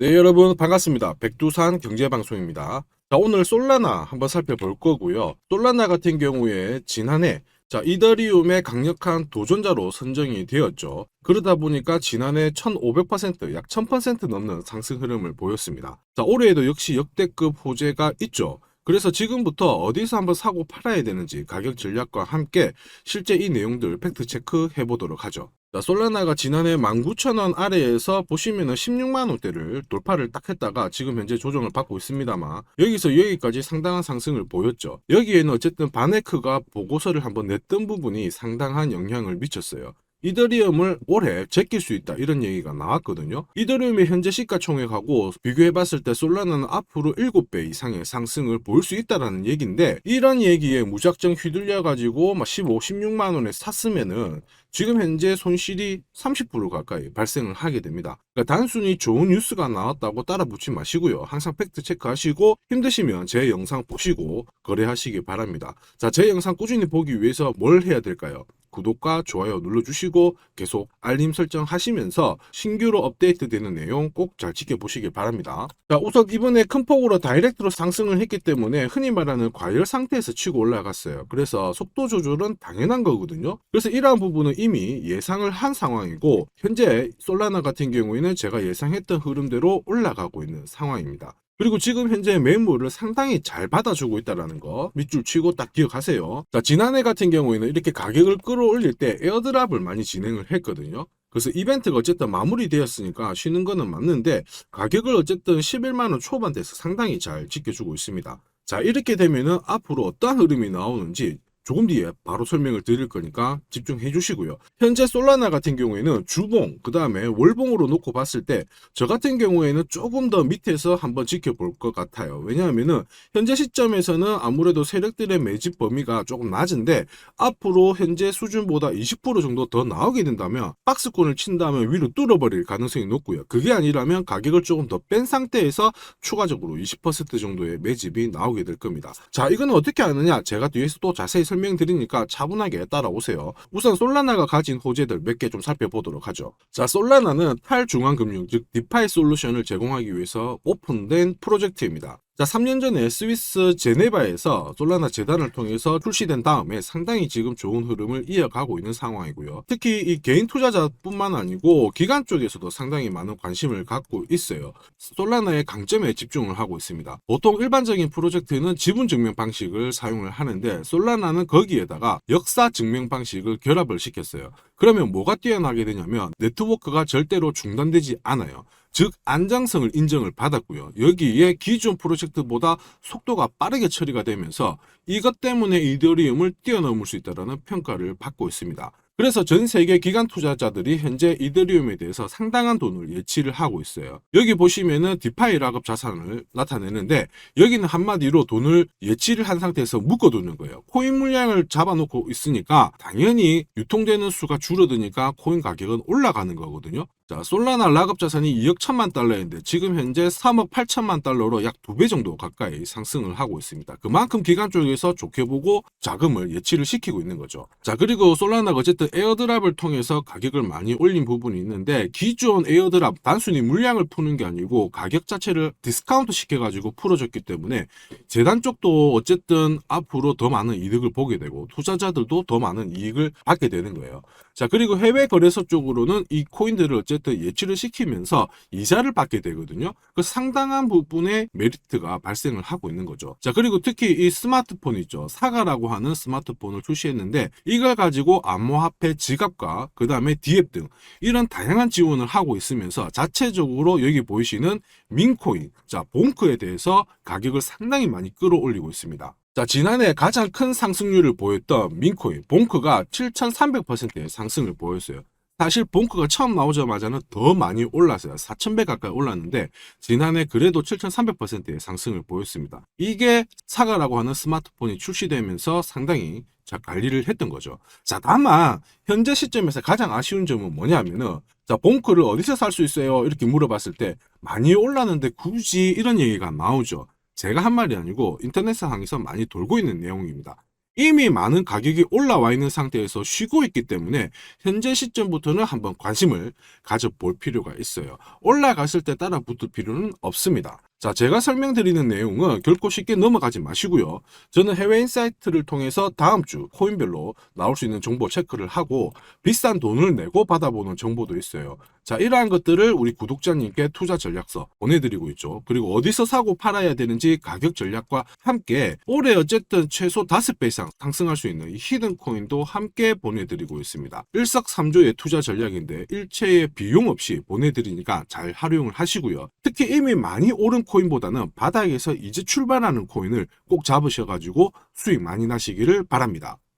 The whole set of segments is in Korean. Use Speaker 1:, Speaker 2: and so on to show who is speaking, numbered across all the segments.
Speaker 1: 네, 여러분 반갑습니다. 백두산 경제방송입니다. 자, 오늘 솔라나 한번 살펴볼 거고요. 솔라나 같은 경우에 지난해 자, 이더리움의 강력한 도전자로 선정이 되었죠. 그러다 보니까 지난해 1500%, 약 1000% 넘는 상승 흐름을 보였습니다. 자, 올해에도 역시 역대급 호재가 있죠. 그래서 지금부터 어디서 한번 사고 팔아야 되는지 가격 전략과 함께 실제 이 내용들 팩트 체크 해보도록 하죠. 자, 솔라나가 지난해 19,000원 아래에서 보시면은 16만 원대를 돌파를 딱 했다가 지금 현재 조정을 받고 있습니다만 여기서 여기까지 상당한 상승을 보였죠. 여기에는 어쨌든 바네크가 보고서를 한번 냈던 부분이 상당한 영향을 미쳤어요. 이더리움을 올해 제낄 수 있다 이런 얘기가 나왔거든요. 이더리움의 현재 시가총액하고 비교해봤을 때 솔라나는 앞으로 7배 이상의 상승을 보일 수 있다라는 얘기인데 이런 얘기에 무작정 휘둘려 가지고 막 15, 16만 원에 샀으면은 지금 현재 손실이 30% 가까이 발생을 하게 됩니다. 그러니까 단순히 좋은 뉴스가 나왔다고 따라 붙지 마시고요. 항상 팩트 체크하시고 힘드시면 제 영상 보시고 거래하시기 바랍니다. 자, 제 영상 꾸준히 보기 위해서 뭘 해야 될까요? 구독과 좋아요 눌러주시고 계속 알림 설정 하시면서 신규로 업데이트되는 내용 꼭 잘 지켜보시길 바랍니다. 자, 우선 이번에 큰 폭으로 다이렉트로 상승을 했기 때문에 흔히 말하는 과열 상태에서 치고 올라갔어요. 그래서 속도 조절은 당연한 거거든요. 그래서 이러한 부분은 이미 예상을 한 상황이고 현재 솔라나 같은 경우에는 제가 예상했던 흐름대로 올라가고 있는 상황입니다. 그리고 지금 현재 매물을 상당히 잘 받아주고 있다는 거 밑줄 치고 딱 기억하세요. 자, 지난해 같은 경우에는 이렇게 가격을 끌어올릴 때 에어드랍을 많이 진행을 했거든요. 그래서 이벤트가 어쨌든 마무리되었으니까 쉬는 거는 맞는데 가격을 어쨌든 11만 원 초반대에서 상당히 잘 지켜주고 있습니다. 자, 이렇게 되면은 앞으로 어떠한 흐름이 나오는지 조금 뒤에 바로 설명을 드릴 거니까 집중해 주시고요. 현재 솔라나 같은 경우에는 주봉, 그 다음에 월봉으로 놓고 봤을 때 저 같은 경우에는 조금 더 밑에서 한번 지켜볼 것 같아요. 왜냐하면은 현재 시점에서는 아무래도 세력들의 매집 범위가 조금 낮은데 앞으로 현재 수준보다 20% 정도 더 나오게 된다면 박스권을 친다면 위로 뚫어버릴 가능성이 높고요. 그게 아니라면 가격을 조금 더 뺀 상태에서 추가적으로 20% 정도의 매집이 나오게 될 겁니다. 자, 이거는 어떻게 아느냐? 제가 뒤에서 또 자세히 설명 드리니까 차분하게 따라오세요. 우선 솔라나가 가진 호재들 몇 개 좀 살펴보도록 하죠. 자, 솔라나는 탈중앙금융, 즉 디파이 솔루션을 제공하기 위해서 오픈된 프로젝트입니다. 자, 3년 전에 스위스 제네바에서 솔라나 재단을 통해서 출시된 다음에 상당히 지금 좋은 흐름을 이어가고 있는 상황이고요. 특히 이 개인 투자자뿐만 아니고 기관 쪽에서도 상당히 많은 관심을 갖고 있어요. 솔라나의 강점에 집중을 하고 있습니다. 보통 일반적인 프로젝트는 지분 증명 방식을 사용을 하는데 솔라나는 거기에다가 역사 증명 방식을 결합을 시켰어요. 그러면 뭐가 뛰어나게 되냐면 네트워크가 절대로 중단되지 않아요. 즉 안정성을 인정을 받았고요. 여기에 기존 프로젝트보다 속도가 빠르게 처리가 되면서 이것 때문에 이더리움을 뛰어넘을 수 있다는 평가를 받고 있습니다. 그래서 전 세계 기관 투자자들이 현재 이더리움에 대해서 상당한 돈을 예치를 하고 있어요. 여기 보시면은 디파이 락업 자산을 나타내는데 여기는 한마디로 돈을 예치를 한 상태에서 묶어두는 거예요. 코인 물량을 잡아놓고 있으니까 당연히 유통되는 수가 줄어드니까 코인 가격은 올라가는 거거든요. 자, 솔라나 락업 자산이 2억 1천만 달러인데 지금 현재 3억 8천만 달러로 약 두 배 정도 가까이 상승을 하고 있습니다. 그만큼 기관 쪽에서 좋게 보고 자금을 예치를 시키고 있는 거죠. 자, 그리고 솔라나가 어쨌든 에어드랍을 통해서 가격을 많이 올린 부분이 있는데 기존 에어드랍 단순히 물량을 푸는 게 아니고 가격 자체를 디스카운트 시켜가지고 풀어줬기 때문에 재단 쪽도 어쨌든 앞으로 더 많은 이득을 보게 되고 투자자들도 더 많은 이익을 받게 되는 거예요. 자, 그리고 해외 거래소 쪽으로는 이 코인들을 어쨌든 예치를 시키면서 이자를 받게 되거든요. 그 상당한 부분의 메리트가 발생을 하고 있는 거죠. 자, 그리고 특히 이 스마트폰 있죠. 사가라고 하는 스마트폰을 출시했는데 이걸 가지고 암호화폐 지갑과 그 다음에 디앱 등 이런 다양한 지원을 하고 있으면서 자체적으로 여기 보이시는 민코인, 자, 봉크에 대해서 가격을 상당히 많이 끌어올리고 있습니다. 자, 지난해 가장 큰 상승률을 보였던 민코인, 봉크가 7,300%의 상승을 보였어요. 사실 봉크가 처음 나오자마자는 더 많이 올랐어요. 4,000배 가까이 올랐는데 지난해 그래도 7,300%의 상승을 보였습니다. 이게 사가라고 하는 스마트폰이 출시되면서 상당히 자, 관리를 했던 거죠. 자, 다만 현재 시점에서 가장 아쉬운 점은 뭐냐면은 자, 봉크를 어디서 살 수 있어요? 이렇게 물어봤을 때 많이 올랐는데 굳이 이런 얘기가 나오죠. 제가 한 말이 아니고 인터넷상에서 많이 돌고 있는 내용입니다. 이미 많은 가격이 올라와 있는 상태에서 쉬고 있기 때문에 현재 시점부터는 한번 관심을 가져볼 필요가 있어요. 올라갔을 때 따라 붙을 필요는 없습니다. 자, 제가 설명드리는 내용은 결코 쉽게 넘어가지 마시고요. 저는 해외 인사이트를 통해서 다음 주 코인별로 나올 수 있는 정보 체크를 하고 비싼 돈을 내고 받아보는 정보도 있어요. 자, 이러한 것들을 우리 구독자님께 투자 전략서 보내드리고 있죠. 그리고 어디서 사고 팔아야 되는지 가격 전략과 함께 올해 어쨌든 최소 5배 이상 상승할 수 있는 이 히든 코인도 함께 보내드리고 있습니다. 일석삼조의 투자 전략인데 일체의 비용 없이 보내드리니까 잘 활용을 하시고요. 특히 이미 많이 오른 코인보다는 바닥에서 이제 출발하는 코인을 꼭 잡으셔가지고 수익 많이 나시기를 바랍니다.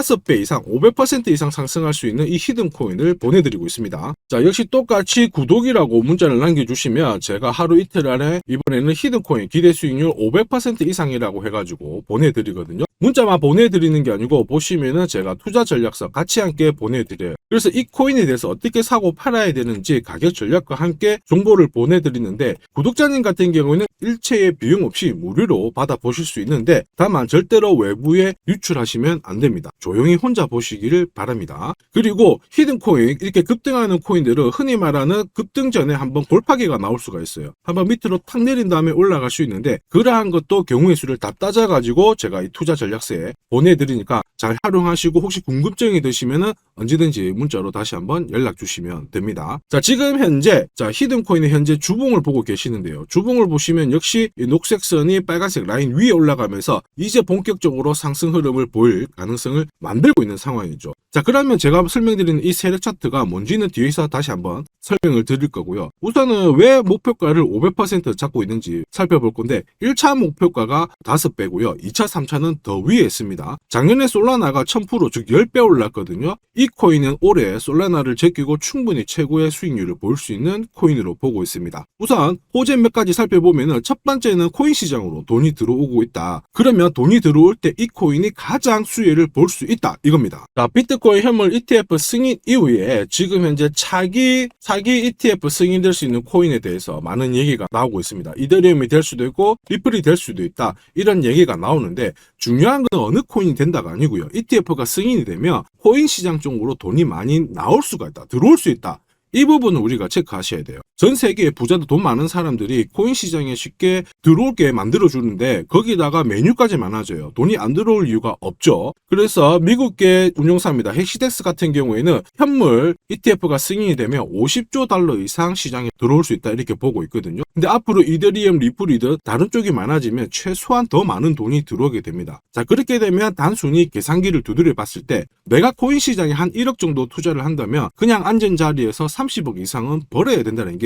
Speaker 1: 5배 이상, 500% 이상 상승할 수 있는 이 히든 코인을 보내드리고 있습니다. 자, 역시 똑같이 구독이라고 문자를 남겨주시면 제가 하루 이틀 안에 이번에는 히든 코인 기대 수익률 500% 이상이라고 해가지고 보내드리거든요. 문자만 보내드리는 게 아니고 보시면은 제가 투자 전략서 같이 함께 보내드려요. 그래서 이 코인에 대해서 어떻게 사고 팔아야 되는지 가격 전략과 함께 정보를 보내드리는데 구독자님 같은 경우에는 일체의 비용 없이 무료로 받아보실 수 있는데 다만 절대로 외부에 유출하시면 안 됩니다. 조용히 혼자 보시기를 바랍니다. 그리고 히든 코인 이렇게 급등하는 코인들은 흔히 말하는 급등 전에 한번 골파기가 나올 수가 있어요. 한번 밑으로 탁 내린 다음에 올라갈 수 있는데 그러한 것도 경우의 수를 다 따져가지고 제가 이 투자 전략서에 보내드리니까 잘 활용하시고 혹시 궁금증이 드시면은 언제든지 문자로 다시 한번 연락 주시면 됩니다. 자, 지금 현재 자, 히든 코인의 현재 주봉을 보고 계시는데요. 주봉을 보시면 역시 이 녹색 선이 빨간색 라인 위에 올라가면서 이제 본격적으로 상승 흐름을 보일 가능성을 만들고 있는 상황이죠. 자, 그러면 제가 설명드리는 이 세력 차트가 뭔지는 뒤에서 다시 한번 설명을 드릴 거고요. 우선은 왜 목표가를 500% 잡고 있는지 살펴볼 건데 1차 목표가가 5배고요. 2차, 3차는 더 위에 있습니다. 작년에 솔라나가 1000%, 즉 10배 올랐거든요. 이 코인은 올해 솔라나를 제끼고 충분히 최고의 수익률을 볼 수 있는 코인으로 보고 있습니다. 우선 호재 몇 가지 살펴보면 은첫 번째는 코인 시장으로 돈이 들어오고 있다. 그러면 돈이 들어올 때 이 코인이 가장 수혜를 볼 수 있다. 이겁니다. 자, 비트코인 현물 ETF 승인 이후에 지금 현재 차기 사기 ETF 승인될 수 있는 코인에 대해서 많은 얘기가 나오고 있습니다. 이더리움이 될 수도 있고 리플이 될 수도 있다. 이런 얘기가 나오는데 중요한 건 어느 코인이 된다가 아니고요. ETF가 승인이 되면 코인 시장 쪽으로 돈이 많이 나올 수가 있다. 들어올 수 있다. 이 부분은 우리가 체크하셔야 돼요. 전 세계의 부자도 돈 많은 사람들이 코인 시장에 쉽게 들어올게 만들어주는데 거기다가 메뉴까지 많아져요. 돈이 안 들어올 이유가 없죠. 그래서 미국계 운용사입니다. 헬시덱스 같은 경우에는 현물 ETF가 승인이 되면 50조 달러 이상 시장에 들어올 수 있다 이렇게 보고 있거든요. 근데 앞으로 이더리움, 리플이든 다른 쪽이 많아지면 최소한 더 많은 돈이 들어오게 됩니다. 자 그렇게 되면 단순히 계산기를 두드려 봤을 때 내가 코인 시장에 한 1억 정도 투자를 한다면 그냥 앉은 자리에서 30억 이상은 벌어야 된다는 게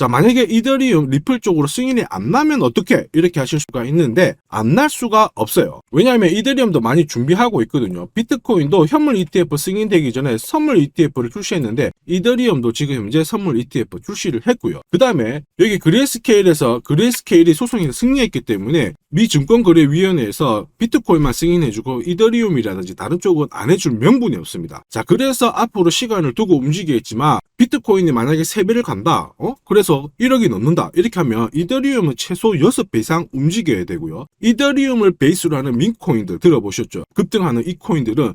Speaker 1: 자, 만약에 이더리움 리플 쪽으로 승인이 안 나면 어떻게 이렇게 하실 수가 있는데 안 날 수가 없어요. 왜냐하면 이더리움도 많이 준비하고 있거든요. 비트코인도 현물 ETF 승인되기 전에 선물 ETF를 출시했는데 이더리움도 지금 현재 선물 ETF 출시를 했고요. 그 다음에 여기 그레이스케일에서 그레이스케일이 소송에서 승리했기 때문에 미 증권거래위원회에서 비트코인만 승인해주고 이더리움이라든지 다른 쪽은 안 해줄 명분이 없습니다. 자, 그래서 앞으로 시간을 두고 움직이겠지만 비트코인이 만약에 3배를 간다. 어? 그래서 1억이 넘는다. 이렇게 하면 이더리움은 최소 6배 이상 움직여야 되고요. 이더리움을 베이스로 하는 민코인들 들어보셨죠? 급등하는 이 코인들은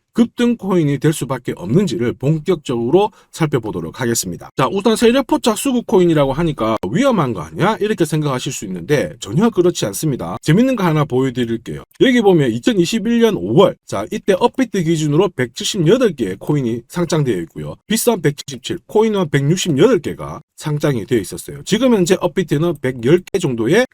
Speaker 1: 급등 코인이 될 수밖에 없는지를 본격적으로 살펴보도록 하겠습니다. 자, 우선 세력 포착 수급 코인이라고 하니까 위험한 거 아니야? 이렇게 생각하실 수 있는데 전혀 그렇지 않습니다. 재밌는 거 하나 보여드릴게요. 여기 보면 2021년 5월, 자, 이때 업비트 기준으로 178개의 코인이 상장되어 있고요. 비싼 177, 코인은 168개가 상장이 되어 있었어요. 지금 현재 업비트는 110개 정도의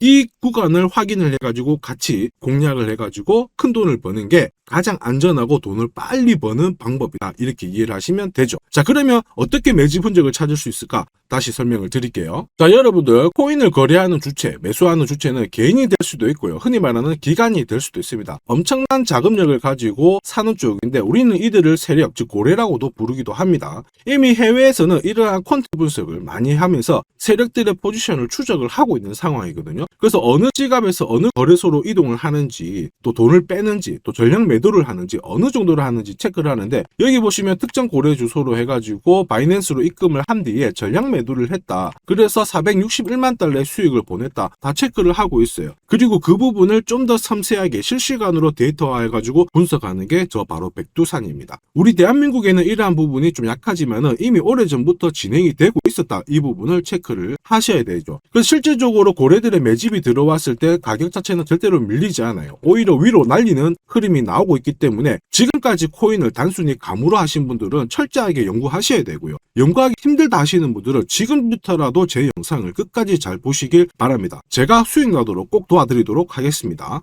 Speaker 1: 이 구간을 확인을 해가지고 같이 공략을 해가지고 큰 돈을 버는 게 가장 안전하고 돈을 빨리 버는 방법이다. 이렇게 이해를 하시면 되죠. 자, 그러면 어떻게 매집 흔적을 찾을 수 있을까? 다시 설명을 드릴게요. 자, 여러분들 코인을 거래하는 주체, 매수하는 주체는 개인이 될 수도 있고요. 흔히 말하는 기관이 될 수도 있습니다. 엄청난 자금력을 가지고 사는 쪽인데 우리는 이들을 세력, 즉 고래라고도 부르기도 합니다. 이미 해외에서는 이러한 퀀트 분석을 많이 하면서 세력들의 포지션을 추적을 하고 있는 상황이거든요. 그래서 어느 지갑에서 어느 거래소로 이동을 하는지, 또 돈을 빼는지, 또 전략 매도를 하는지, 어느 정도를 하는지 체크를 하는데 여기 보시면 특정 거래 주소로 해가지고 바이낸스로 입금을 한 뒤에 전략 매도를 했다. 그래서 461만 달러의 수익을 보냈다. 다 체크를 하고 있어요. 그리고 그 부분을 좀 더 섬세하게 실시간으로 데이터화해가지고 분석하는 게 저 바로 백두산입니다. 우리 대한민국에는 이러한 부분이 좀 약하지만은 이미 오래전부터 진행이 되고 있었다. 이 부분을 체크를 하셔야 되죠. 그래서 실질적으로 고래들의 매 집이 들어왔을 때 가격 자체는 절대로 밀리지 않아요. 오히려 위로 날리는 흐름이 나오고 있기 때문에 지금까지 코인을 단순히 감으로 하신 분들은 철저하게 연구하셔야 되고요. 연구하기 힘들다 하시는 분들은 지금부터라도 제 영상을 끝까지 잘 보시길 바랍니다. 제가 수익 나도록 꼭 도와드리도록 하겠습니다.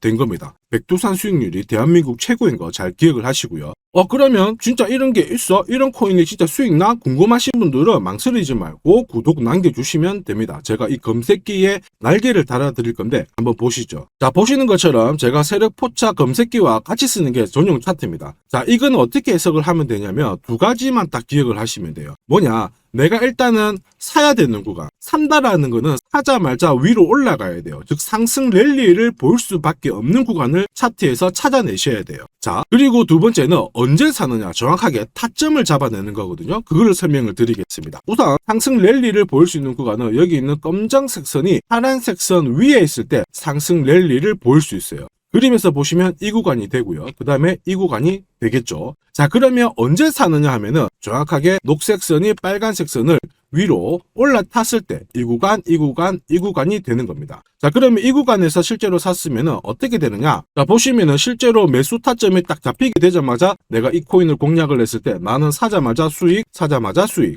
Speaker 1: 된 겁니다. 백두산 수익률이 대한민국 최고인 거 잘 기억을 하시고요. 어 그러면 진짜 이런 게 있어? 이런 코인이 진짜 수익 나? 궁금하신 분들은 망설이지 말고 구독 남겨주시면 됩니다. 제가 이 검색기에 날개를 달아드릴 건데 한번 보시죠. 자 보시는 것처럼 제가 세력 포차 검색기와 같이 쓰는 게 전용 차트입니다. 자 이건 어떻게 해석을 하면 되냐면 두 가지만 딱 기억을 하시면 돼요. 뭐냐? 내가 일단은 사야 되는 구간. 산다라는 거는 사자마자 위로 올라가야 돼요. 즉 상승 랠리를 볼 수밖에 없는 구간을 차트에서 찾아내셔야 돼요. 자, 그리고 두 번째는 언제 사느냐 정확하게 타점을 잡아내는 거거든요. 그거를 설명을 드리겠습니다. 우선 상승 랠리를 볼수 있는 구간은 여기 있는 검정색 선이 파란색 선 위에 있을 때 상승 랠리를 볼수 있어요. 그림에서 보시면 이 구간이 되고요. 그 다음에 이 구간이 되겠죠. 자, 그러면 언제 사느냐 하면은 정확하게 녹색 선이 빨간색 선을 위로 올라탔을 때 이 구간, 이 구간, 이 구간이 되는 겁니다. 자, 그러면 이 구간에서 실제로 샀으면은 어떻게 되느냐? 자, 보시면은 실제로 매수 타점이 딱 잡히게 되자마자 내가 이 코인을 공략을 했을 때 나는 사자마자 수익, 사자마자 수익.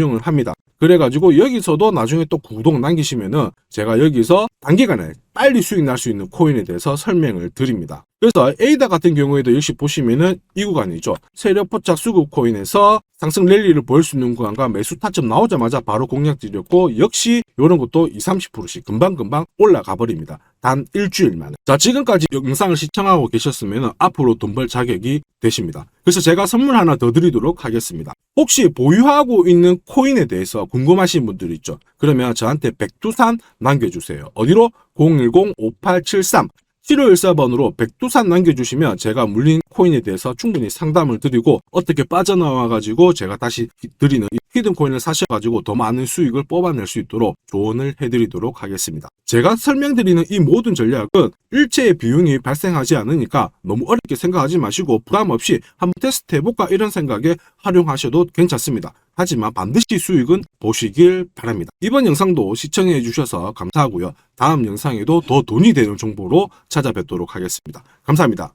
Speaker 1: 을 합니다. 그래가지고 여기서도 나중에 또 구독 남기시면은 제가 여기서 단기간에 빨리 수익 날 수 있는 코인에 대해서 설명을 드립니다. 그래서 에이다 같은 경우에도 역시 보시면은 이 구간이죠. 세력 포착 수급 코인에서 상승 랠리를 보일 수 있는 구간과 매수 타점 나오자마자 바로 공략 드렸고 역시 이런 것도 20, 30%씩 금방금방 올라가 버립니다. 단 일주일 만에. 자, 지금까지 영상을 시청하고 계셨으면 앞으로 돈 벌 자격이 되십니다. 그래서 제가 선물 하나 더 드리도록 하겠습니다. 혹시 보유하고 있는 코인에 대해서 궁금하신 분들 있죠? 그러면 저한테 백두산 남겨주세요. 어디로? 010-5873 7514번으로 백두산 남겨주시면 제가 물린 코인에 대해서 충분히 상담을 드리고 어떻게 빠져나와가지고 제가 다시 드리는 이 히든 코인을 사셔가지고 더 많은 수익을 뽑아낼 수 있도록 조언을 해드리도록 하겠습니다. 제가 설명드리는 이 모든 전략은 일체의 비용이 발생하지 않으니까 너무 어렵게 생각하지 마시고 부담 없이 한번 테스트 해볼까 이런 생각에 활용하셔도 괜찮습니다. 하지만 반드시 수익은 보시길 바랍니다. 이번 영상도 시청해 주셔서 감사하고요. 다음 영상에도 더 돈이 되는 정보로 찾아뵙도록 하겠습니다. 감사합니다.